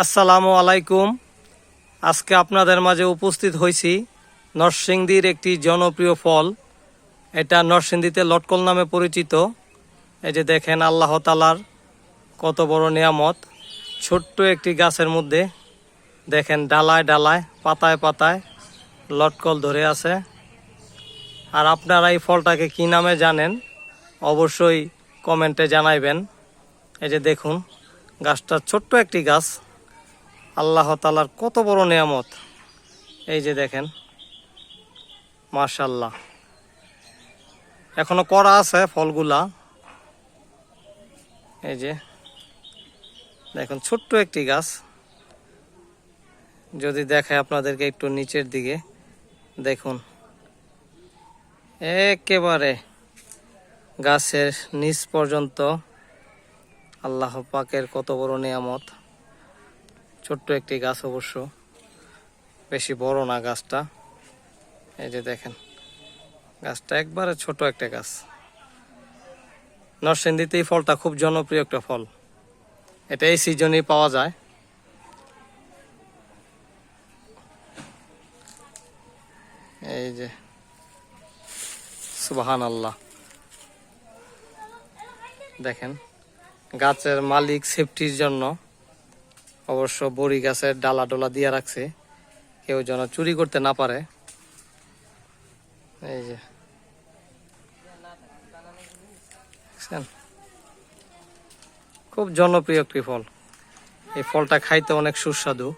আসসালামু আলাইকুম। আজকে আপনাদের মাঝে উপস্থিত হয়েছি নরসিংদীর একটি জনপ্রিয় ফল। এটা নরসিংদীতে লটকল নামে পরিচিত। এই যে দেখেন আল্লাহ তালার কত বড় নিয়ামত। ছোট্ট একটি গাছের মধ্যে দেখেন ডালায় ডালায়, পাতায় পাতায় লটকল ধরে আছে। আর আপনারা এই ফলটাকে কি নামে জানেন, অবশ্যই কমেন্টে জানাইবেন। এই যে দেখুন, গাছটা ছোট্ট একটি গাছ। আল্লাহ তালার কত বড় নিয়ামত। এই যে দেখেন মার্শাল্লাহ এখনও করা আছে ফলগুলা। এই যে, দেখুন, ছোট্ট একটি গাছ। যদি দেখায় আপনাদেরকে একটু নিচের দিকে, দেখুন। একেবারে গাছের নিচ পর্যন্ত আল্লাহ পাকের কত বড় নিয়ামত। ছোট্ট একটি গাছ অবশ্য। বেশি বড় না গাছটা। এই যে দেখেন, গাছটা একবারে ছোট একটা গাছ। নরসিংদীতে এই ফলটা খুব জনপ্রিয় একটা ফল। এটা এই সিজনেই পাওয়া যায়। এই যে সুবাহান আল্লাহ দেখেন, গাছের মালিক সেফটির জন্য অবশ্য বড়ি গাছের ডালা ডোলা দিয়ে রাখছে। কেউ যেন চুরি করতে না পারে। এই যে। খুব জনপ্রিয় একটি ফল। এই ফলটা খাইতে অনেক সুস্বাদু।